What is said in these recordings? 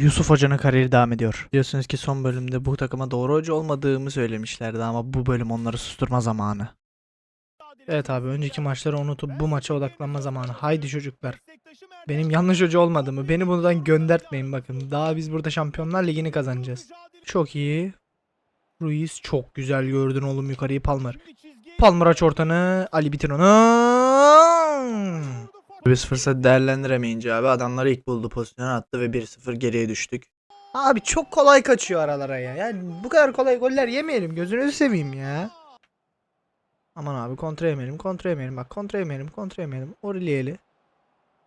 Yusuf Hoca'nın kariyeri devam ediyor. Diyorsunuz ki son bölümde bu takıma doğru hoca olmadığımı söylemişlerdi ama bu bölüm onları susturma zamanı. Evet abi önceki maçları unutup bu maça odaklanma zamanı. Haydi çocuklar. Benim yanlış hoca olmadığımı beni buradan göndertmeyin bakın. Daha biz burada Şampiyonlar Ligi'ni kazanacağız. Çok iyi. Ruiz çok güzel gördün oğlum yukarıyı Palmer. Palmer aç ortanı. Ali bitir onu. Biz fırsat değerlendiremeyince abi adamları ilk buldu pozisyona attı ve 1-0 geriye düştük. Abi çok kolay kaçıyor aralara ya. Yani bu kadar kolay goller yemeyelim. Gözünüzü seveyim ya. Aman abi kontra yemeyelim, kontra yemeyelim. Bak kontra yemeyelim, kontra yemeyelim. Orilieli.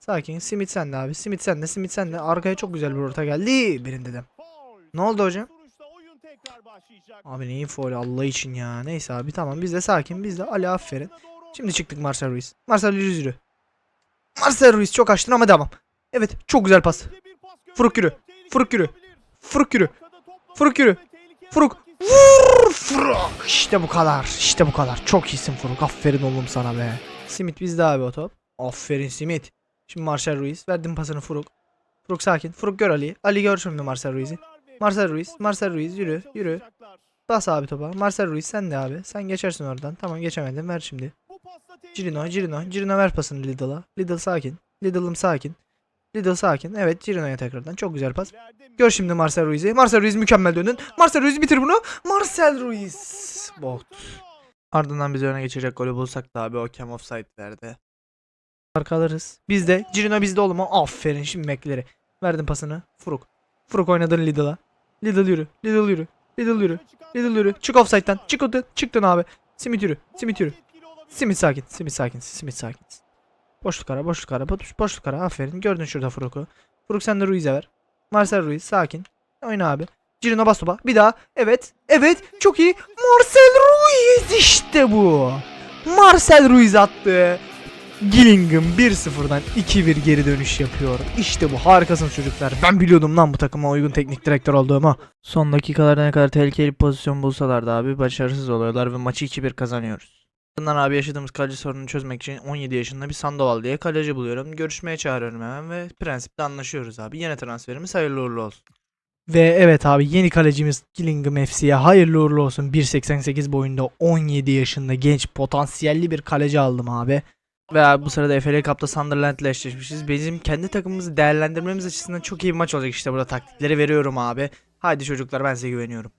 Sakin. Simit sende abi. Simit sende, Simit sende. Arkaya çok güzel bir orta geldi. Birinde de. Ne oldu hocam? Abi neyin faul Allah için ya. Neyse abi tamam biz de sakin. Biz de Ali aferin. Şimdi çıktık Marcel Ruiz. Marcel Ruiz yürü. Marcel Ruiz çok açtın ama devam. Evet çok güzel pas. Furuk yürü. Furuk yürü. Furuk yürü. Furuk yürü. Furuk. Vur Furuk. İşte bu kadar. İşte bu kadar. Çok iyisin Furuk. Aferin oğlum sana be. Simit bizde abi o top. Aferin Simit. Şimdi Marcel Ruiz. Verdim pasını Furuk. Furuk sakin. Furuk gör Ali'yi. Ali gör şimdi Marcel Ruiz'i. Marcel Ruiz. Marcel Ruiz yürü. Yürü. Bas abi topa. Marcel Ruiz sen de abi. Sen geçersin oradan. Tamam geçemedin. Ver şimdi. Cirino, Cirino, Cirino ver pasını Lidl'a. Lidl sakin. Lidl'ım sakin. Lidl sakin. Evet Cirino'ya tekrardan. Çok güzel pas. Gör şimdi Marcel Ruiz'i. Marcel Ruiz mükemmel döndün. Marcel Ruiz bitir bunu. Marcel Ruiz. Bot. Ardından biz öne geçecek golü bulsak da abi o cam offside verdi. Arka alırız. Bizde. Cirino bizde oğlum. Aferin şimdi Mekleri. Verdim pasını. Furuk. Furuk oynadın Lidl'a. Lidl yürü. Lidl yürü. Lidl yürü. Lidl yürü. Çık offside'den. Çık oradan. Çıktın abi. Simit yürü. Simit yürü. Simit sakin. Simit sakin. Simit sakin. Boşluk ara. Boşluk ara. Boş, boşluk ara. Aferin. Gördün şurada Furuk'u. Furuk sen de Ruiz'e ver. Marcel Ruiz sakin. Oyna abi. Cirino bas topa. Bir daha. Evet. Evet. Çok iyi. Marcel Ruiz işte bu. Marcel Ruiz attı. Gillingham 1-0'dan 2-1 geri dönüş yapıyor. İşte bu harikasınız çocuklar. Ben biliyordum lan bu takıma uygun teknik direktör olduğumu. Son dakikalarda ne kadar tehlikeli pozisyon bulsalar da abi başarısız oluyorlar ve maçı 2-1 kazanıyoruz. Ardından abi yaşadığımız kaleci sorununu çözmek için 17 yaşında bir Sandoval diye kaleci buluyorum. Görüşmeye çağırıyorum hemen ve prensipte anlaşıyoruz abi. Yeni transferimiz hayırlı uğurlu olsun. Ve evet abi yeni kalecimiz Gillingham FC'ye hayırlı uğurlu olsun. 1.88 boyunda 17 yaşında genç potansiyelli bir kaleci aldım abi. Ve abi bu sırada FA Cup'ta Sunderland ile eşleşmişiz. Bizim kendi takımımızı değerlendirmemiz açısından çok iyi bir maç olacak işte burada taktikleri veriyorum abi. Haydi çocuklar ben size güveniyorum.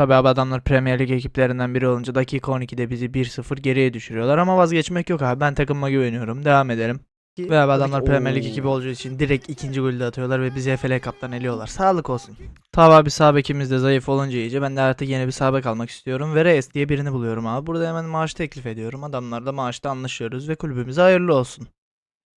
Tabi abi adamlar Premier Lig ekiplerinden biri olunca dakika 12'de bizi 1-0 geriye düşürüyorlar ama vazgeçmek yok abi ben takımıma güveniyorum devam edelim. Ve abi adamlar Premier Lig ekibi olacağı için direkt ikinci golü de atıyorlar ve bizi FA Cup'tan eliyorlar. Sağlık olsun. Tabi abi sağ bekimiz de zayıf olunca iyice ben de artık yeni bir sağ bek almak istiyorum. Ve Reyes diye birini buluyorum abi. Burada hemen maaş teklif ediyorum. Adamlarla maaşta anlaşıyoruz ve kulübümüze hayırlı olsun.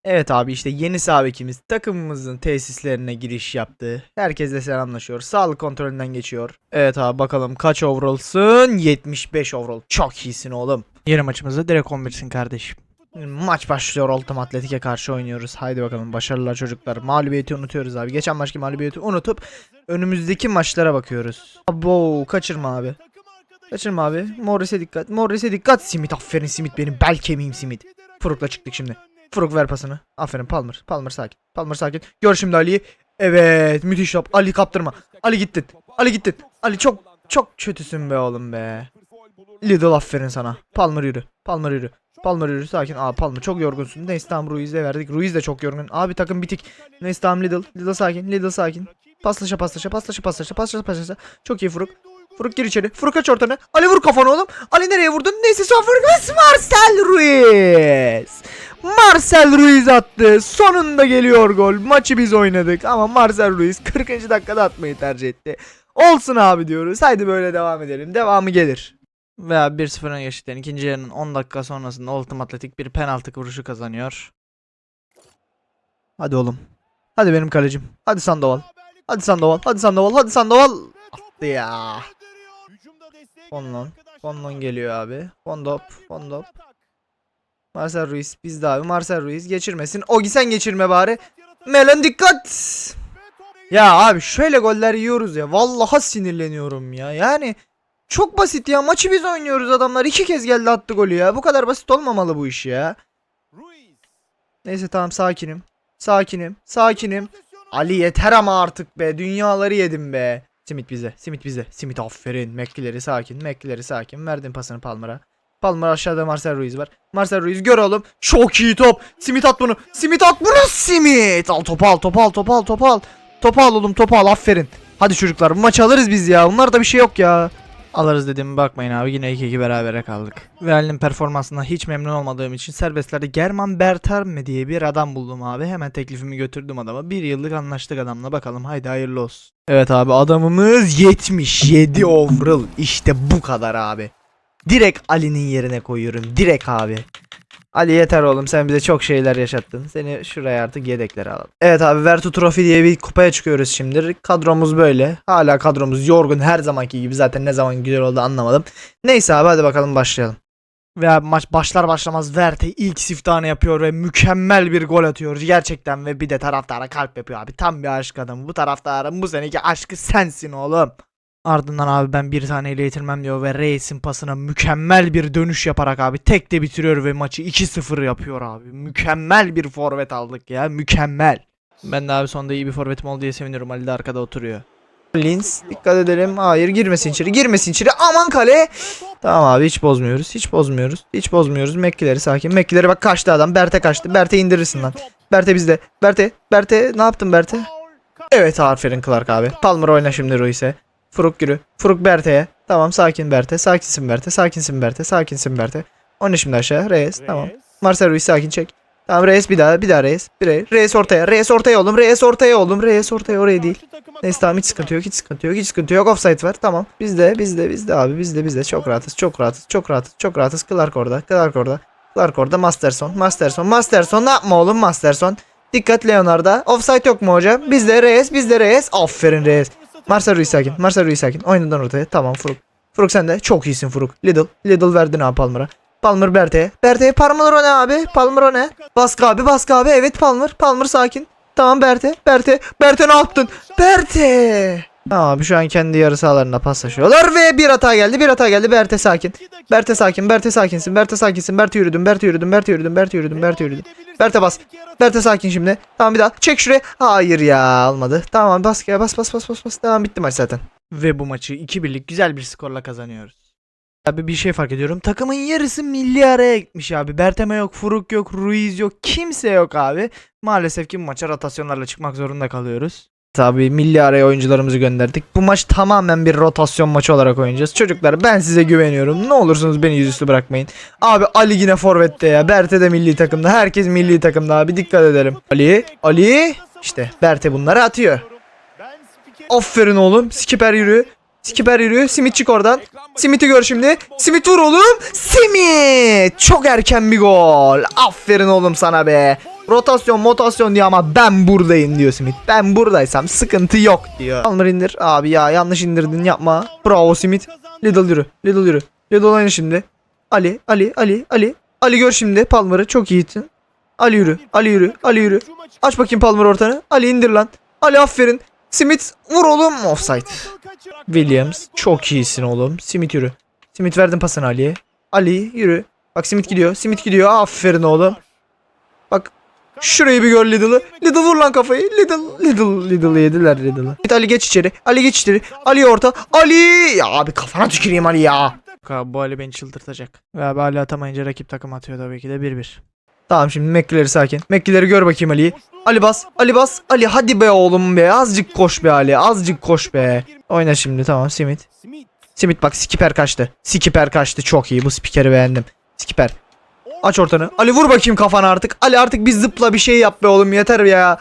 Evet abi işte yeni sağ bekimiz takımımızın tesislerine giriş yaptı. Herkesle selamlaşıyor. Sağlık kontrolünden geçiyor. Evet abi bakalım kaç overall'sın? 75 overall. Çok iyisin oğlum. Yeni maçımızda direkt 11'sin kardeşim. Maç başlıyor Ultim Atletik'e karşı oynuyoruz. Haydi bakalım başarılar çocuklar. Mağlubiyeti unutuyoruz abi. Geçen maçki mağlubiyeti unutup önümüzdeki maçlara bakıyoruz. Abo kaçırma abi. Kaçırma abi. Morris'e dikkat. Morris'e dikkat. Simit aferin Simit benim bel kemiğim Simit. Furuk'la çıktık şimdi. Furuk ver pasını. Aferin Palmer. Palmer sakin. Palmer sakin. Gör şimdi Ali'yi. Evet müthiş top. Ali kaptırma. Ali gittin. Ali gittin. Ali çok çok kötüsün be oğlum be. Lidl aferin sana. Palmer yürü. Palmer yürü. Palmer yürü sakin. Aa Palmer çok yorgunsun. Neyse tamam Ruiz'e verdik. Ruiz de çok yorgun. Abi takım bitik. Neyse tamam Lidl. Lidl sakin. Lidl sakin. Paslaşa paslaşa paslaşa paslaşa paslaşa paslaşa. Çok iyi Furuk. Furuk gir içeri. Furuk aç ortanı. Ali vur kafanı oğlum. Ali nereye vurdun? Neyse son Furuk. Marcel Ruiz. Marcel Ruiz attı. Sonunda geliyor gol. Maçı biz oynadık ama Marcel Ruiz 40. dakikada atmayı tercih etti. Olsun abi diyoruz. Haydi böyle devam edelim. Devamı gelir. Veya 1-0'a geçtikten ikinci yarının 10 dakika sonrasında Ultim Atletik bir penaltı vuruşu kazanıyor. Hadi oğlum. Hadi benim kalecim. Hadi Sandoval. Hadi Sandoval. Hadi Sandoval. Hadi Sandoval. Attı ya. Fonlon. Fonlon geliyor abi. Fondop. Fondop. Marcel Ruiz bizde abi. Marcel Ruiz geçirmesin. Ogi sen geçirme bari. Melon dikkat. Ya abi şöyle goller yiyoruz ya. Vallahi sinirleniyorum ya. Yani çok basit ya. Maçı biz oynuyoruz adamlar. iki kez geldi attı golü ya. Bu kadar basit olmamalı bu iş ya. Neyse tamam sakinim. Sakinim. Sakinim. Ali yeter ama artık be. Dünyaları yedim be. Simit bize. Simit bize. Simit aferin. Mekkileri sakin. Mekkileri sakin. Verdin pasını Palmer'a. Palmer aşağıda Marcel Ruiz var. Marcel Ruiz gör oğlum. Çok iyi top. Simit at bunu. Simit at bunu. Simit. Al topu al topu al topu al topu al. Topu al oğlum topu al aferin. Hadi çocuklar bu maçı alırız biz ya. Bunlarda bir şey yok ya. Alırız dedim bakmayın abi yine 2-2 berabere kaldık. Ve Ali'nin performansından hiç memnun olmadığım için serbestlerde German Berter mi diye bir adam buldum abi. Hemen teklifimi götürdüm adama. Bir yıllık anlaştık adamla bakalım haydi hayırlı olsun. Evet abi adamımız 77 overall. İşte bu kadar abi. Direkt Ali'nin yerine koyuyorum. Direkt abi. Ali yeter oğlum sen bize çok şeyler yaşattın. Seni şuraya artık yedeklere alalım. Evet abi Vertu Trophy diye bir kupaya çıkıyoruz şimdi. Kadromuz böyle. Hala kadromuz yorgun her zamanki gibi. Zaten ne zaman güzel oldu anlamadım. Neyse abi hadi bakalım başlayalım. Ve abi maç başlar başlamaz Verte ilk siftahını yapıyor ve mükemmel bir gol atıyor gerçekten ve bir de taraftara kalp yapıyor abi. Tam bir aşk adamı. Bu taraftarın bu seneki aşkı sensin oğlum. Ardından abi ben bir taneyle yetirmem diyor ve Reis'in pasına mükemmel bir dönüş yaparak abi tek de bitiriyor ve maçı 2-0 yapıyor abi. Mükemmel bir forvet aldık ya mükemmel. Ben de abi sonunda iyi bir forvetim oldu diye seviniyorum. Ali de arkada oturuyor. Lins dikkat edelim. Hayır girmesin içeri girmesin içeri. Aman kale. Tamam abi hiç bozmuyoruz. Hiç bozmuyoruz. Hiç bozmuyoruz. Mekkileri sakin. Mekkileri bak kaçtı adam. Berte kaçtı. Berte indirirsin lan. Berte bizde. Berte. Berte ne yaptın Berte? Evet aferin Clark abi. Palmer oyna şimdi Ruiz'e. Furuk yürü. Furuk Berte'ye. Tamam sakin Berte. Sakinsin Berte. Sakinsin Berte. Sakinsin Berte. Oyna şimdi aşağı. Reyes. Tamam. Marcel Ruiz sakin çek. Tamam Reyes bir daha. Bir daha Reyes. Bir Reyes. Reyes ortaya. Reyes ortaya oğlum. Reyes ortaya oğlum. Reyes ortaya oraya değil. Neyse tamam hiç sıkıntı yok. Hiç sıkıntı yok. Hiç sıkıntı yok. Offside var. Tamam. Bizde bizde bizde abi. Bizde bizde. Çok rahatız. Çok rahatız. Çok rahatız. Çok rahatız. Clark orada. Clark orada. Clark orada. Masterson. Masterson. Masterson. Ne yapma oğlum Masterson. Dikkat Leonardo. Offside yok mu hocam? Bizde Reyes. Bizde Reyes. Aferin Reyes. Marcel Ruiz sakin. Marcel Ruiz sakin. Oynadan ortaya. Tamam Furuk. Furuk sen de. Çok iyisin Furuk. Lidl. Lidl verdin abi Palmer'a. Palmer Berte'ye. Berte'ye Palmer o ne abi? Palmer o ne? Baskı abi baskı abi. Evet Palmer. Palmer sakin. Tamam Berte. Berte. Berte ne yaptın? Berte. Abi şu an kendi yarı sahalarına paslaşıyorlar ve bir hata geldi. Bir hata geldi. Berte sakin. Berte sakin. Berte sakinsin. Berte sakinsin. Berte yürüdüm. Berte yürüdüm. Berte yürüdüm. Berte yürüdüm. Berte yürüdüm. Berte bas. Berte sakin şimdi. Tamam bir daha. Çek şuraya. Hayır ya almadı. Tamam bas ya bas bas bas bas bas. Tamam bitti maç zaten. Ve bu maçı 2-1'lik güzel bir skorla kazanıyoruz. Abi bir şey fark ediyorum. Takımın yarısı milli araya gitmiş abi. Berteme yok, Furuk yok, Ruiz yok. Kimse yok abi. Maalesef ki bu maça rotasyonlarla çıkmak zorunda kalıyoruz. Tabii milli araya oyuncularımızı gönderdik. Bu maç tamamen bir rotasyon maçı olarak oynayacağız. Çocuklar ben size güveniyorum. Ne olursunuz beni yüzüstü bırakmayın. Abi Ali yine forvette ya. Berte de milli takımda. Herkes milli takımda abi. Dikkat edelim. Ali. Ali. İşte Berte bunları atıyor. Aferin oğlum. Skiper yürü. Skiper yürü. Simit çık oradan. Simit'i gör şimdi. Simit vur oğlum. Simit. Çok erken bir gol. Aferin oğlum sana be. Rotasyon motasyon diyor ama ben buradayım diyor Simit. Ben buradaysam sıkıntı yok diyor. Palmer indir. Abi ya yanlış indirdin yapma. Bravo Simit. Lidl yürü. Lidl yürü. Lidl oyna şimdi. Ali. Ali. Ali. Ali. Ali gör şimdi Palmer'ı. Çok iyisin. Ali yürü. Ali yürü. Ali yürü. Aç bakayım Palmer ortanı. Ali indir lan. Ali aferin. Smith vur oğlum. Offside. Williams çok iyisin oğlum. Smith yürü. Smith verdin pasını Ali'ye. Ali yürü. Bak Smith gidiyor. Smith gidiyor. Aferin oğlum. Bak şurayı bir gör Lidl'ı. Lidl vur lan kafayı. Lidl. Lidl. Lidl yediler Lidl'ı. Git Ali geç içeri. Ali geç içeri. Ali orta. Ali. Ya abi kafana tüküreyim Ali ya. Abi bu Ali beni çıldırtacak. Ve abi Ali atamayınca rakip takım atıyor tabii ki de 1-1. Tamam şimdi Mekkileri sakin. Mekkileri gör bakayım Ali'yi. Ali bas. Ali bas. Ali hadi be oğlum be. Azıcık koş be Ali. Azıcık koş be. Oyna şimdi tamam Simit. Simit bak Skiper kaçtı. Skiper kaçtı çok iyi. Bu spikeri beğendim. Skiper. Aç ortanı. Ali vur bakayım kafana artık. Ali artık bir zıpla bir şey yap be oğlum yeter ya.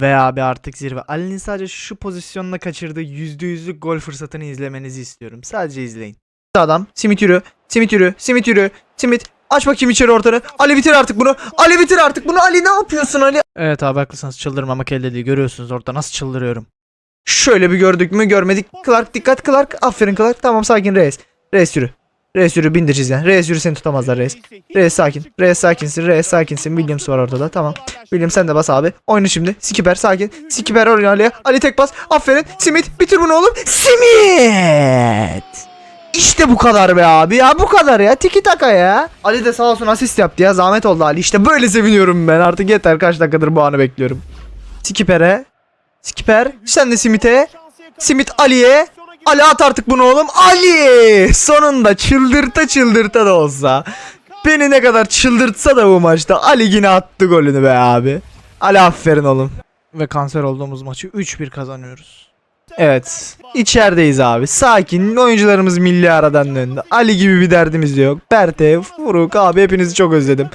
Ve abi artık zirve. Ali'nin sadece şu pozisyonla kaçırdığı %100'lük gol fırsatını izlemenizi istiyorum. Sadece izleyin. Adam. Simit yürü. Simit yürü. Simit yürü. Simit. Aç bakayım içeri ortanı. Ali bitir artık bunu. Ali bitir artık bunu. Ali ne yapıyorsun Ali? Evet abi haklısınız. Çıldırmamak elde değil. Görüyorsunuz orada nasıl çıldırıyorum. Şöyle bir gördük mü görmedik. Clark dikkat Clark. Aferin Clark. Tamam sakin Reis. Reis yürü. Reis yürü bindir çizgiden. Reis yürü seni tutamazlar Reis. Reis sakin. Reis sakinsin. Reis sakinsin. Williams var orada da. Tamam. Williams sen de bas abi. Oyna şimdi. Skiper sakin. Skiper oyna Ali'ye. Ali tek bas. Aferin. Simit. Bitir bunu oğlum. Simit. İşte bu kadar be abi ya bu kadar ya tiki taka ya. Ali de sağ olsun asist yaptı ya zahmet oldu Ali işte böyle seviniyorum ben artık yeter kaç dakikadır bu anı bekliyorum. Skiper'e Skiper. Sen de Simit'e. Simit Ali'ye. Ali at artık bunu oğlum. Ali! Sonunda çıldırta çıldırta da olsa. Beni ne kadar çıldırtsa da bu maçta Ali yine attı golünü be abi. Ali aferin oğlum. Ve kanser olduğumuz maçı 3-1 kazanıyoruz. Evet. içerideyiz abi. Sakin. Oyuncularımız milli aradan döndü. Ali gibi bir derdimiz de yok. Berte, Furuk abi hepinizi çok özledim.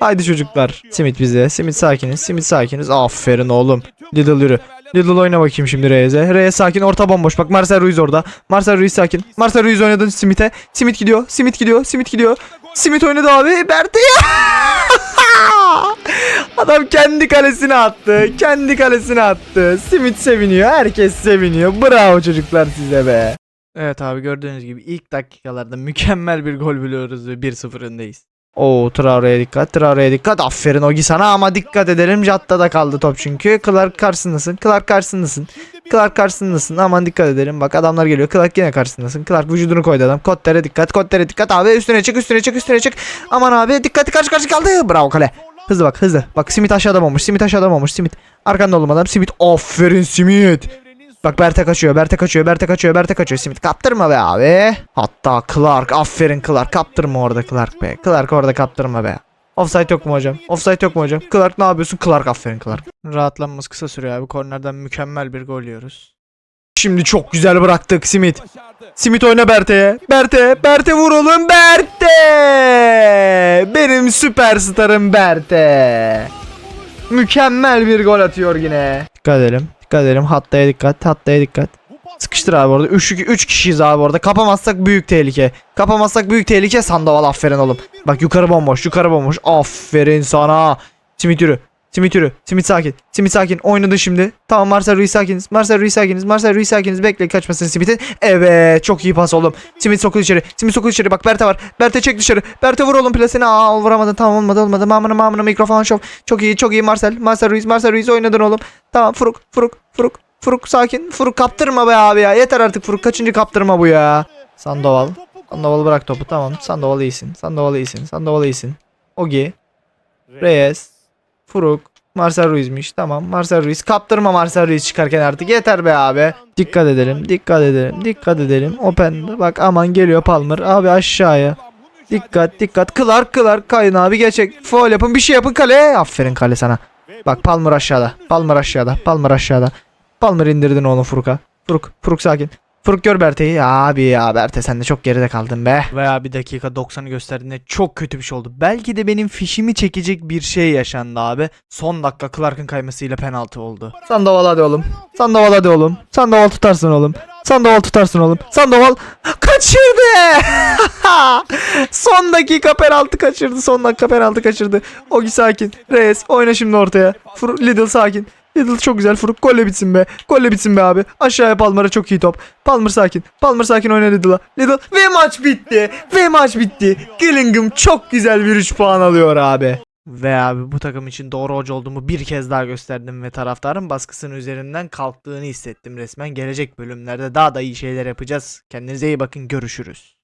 Haydi çocuklar. Simit bize. Simit sakiniz. Simit sakiniz. Aferin oğlum. Lidl yürü. Lidl oyna bakayım şimdi Reyes'e. Reyes sakin. Orta bomboş. Bak Marcel Ruiz orada. Marcel Ruiz sakin. Marcel Ruiz oynadı Simit'e. Simit gidiyor. Simit gidiyor. Simit gidiyor. Simit oynadı abi. Berte Adam kendi kalesine attı. Kendi kalesine attı. Simit seviniyor. Herkes seviniyor. Bravo çocuklar size be. Evet abi gördüğünüz gibi ilk dakikalarda mükemmel bir gol buluyoruz ve 1-0 öndeyiz. Oo Traore'ye dikkat. Traore'ye dikkat. Aferin Ogi sana ama dikkat edelim. Jatta da kaldı top çünkü. Clark karşısındasın. Clark karşısındasın. Clark karşısındasın. Aman dikkat edelim. Bak adamlar geliyor. Clark yine karşısındasın. Clark vücudunu koydu adam. Kottere dikkat. Kottere dikkat. Abi üstüne çık üstüne çık üstüne çık. Aman abi dikkat karşı karşı kaldı. Bravo kale. Hızlı bak hızlı. Bak Simit aşağıda olmuş. Simit aşağıda olmuş. Simit. Arkanda oğlum adam. Simit. Aferin Simit. Bak Berte kaçıyor. Berte kaçıyor. Berte kaçıyor. Berte kaçıyor. Simit kaptırma be abi. Hatta Clark. Aferin Clark. Kaptırma orada Clark be. Clark orada kaptırma be. Offside yok mu hocam? Offside yok mu hocam? Clark ne yapıyorsun? Clark aferin Clark. Rahatlanmamız kısa sürüyor abi. Kornerden mükemmel bir gol yiyoruz. Şimdi çok güzel bıraktık Simit. Simit oyna Berte'ye. Berte. Berte vur oğlum. Berte. Benim süperstarım Berte. Mükemmel bir gol atıyor yine. Dikkat edelim. Dikkat edelim. Hattaya dikkat. Hattaya dikkat. Sıkıştır abi orada. 3 3 kişiyiz abi orada. Kapamazsak büyük tehlike. Kapamazsak büyük tehlike. Sandoval aferin oğlum. Bak yukarı bomboş. Yukarı bomboş. Aferin sana. Simit yürü. Simit yürü. Simit sakin. Simit sakin. Oynadın şimdi. Tamam Marcel Ruiz sakiniz. Marcel Ruiz sakiniz. Marcel Ruiz sakiniz. Bekle kaçmasın Simit'in. Evet. Çok iyi pas oğlum. Simit sokul içeri. Simit sokul içeri. Bak Berte var. Berte çek dışarı. Berte vur oğlum plaseni. Aa vuramadın. Tamam olmadı olmadı. Mamına mamına mikrofon şov. Çok iyi çok iyi Marcel. Marcel Ruiz. Marcel Ruiz oynadın oğlum. Tamam Furuk. Furuk. Furuk. Furuk sakin. Furuk kaptırma be abi ya. Yeter artık Furuk. Kaçıncı kaptırma bu ya. Sandoval. Sandoval bırak topu. Tamam. Sandoval iyisin. Sandoval iyisin. Sandoval iyisin. Ogi. Reyes. Furuk. Marcel Ruiz'miş. Tamam. Marcel Ruiz. Kaptırma Marcel Ruiz çıkarken artık. Yeter be abi. Dikkat edelim. Dikkat edelim. Dikkat edelim. Open. Bak aman geliyor Palmer. Abi aşağıya. Dikkat dikkat. Clark Clark kayın abi geçecek. Foul yapın bir şey yapın kale. Aferin kale sana. Bak Palmer aşağıda. Palmer aşağıda. Palmer aşağıda. Palmer indirdin oğlum Furuk'a. Furuk. Furuk sakin. Furuk gör Berte'yi. Ya Abi ya Berte sen de çok geride kaldın be. Veya bir dakika 90'ı gösterdiğinde çok kötü bir şey oldu. Belki de benim fişimi çekecek bir şey yaşandı abi. Son dakika Clark'ın kaymasıyla penaltı oldu. Sandoval hadi oğlum. Sandoval hadi oğlum. Sandoval tutarsın oğlum. Sandoval tutarsın oğlum. Sandoval kaçırdı. Son dakika penaltı kaçırdı. Son dakika penaltı kaçırdı. Ogi sakin. Reyes oyna şimdi ortaya. Fur Lidl sakin. Lidl çok güzel. Furuk golle bitsin be. Golle bitsin be abi. Aşağıya Palmer'a çok iyi top. Palmer sakin. Palmer sakin oyna Lidl'a. Lidl ve maç bitti. Ve maç bitti. Gillingham çok güzel bir 3 puan alıyor abi. Ve abi bu takım için doğru hoca olduğumu bir kez daha gösterdim ve taraftarın baskısının üzerinden kalktığını hissettim resmen. Gelecek bölümlerde daha da iyi şeyler yapacağız. Kendinize iyi bakın görüşürüz.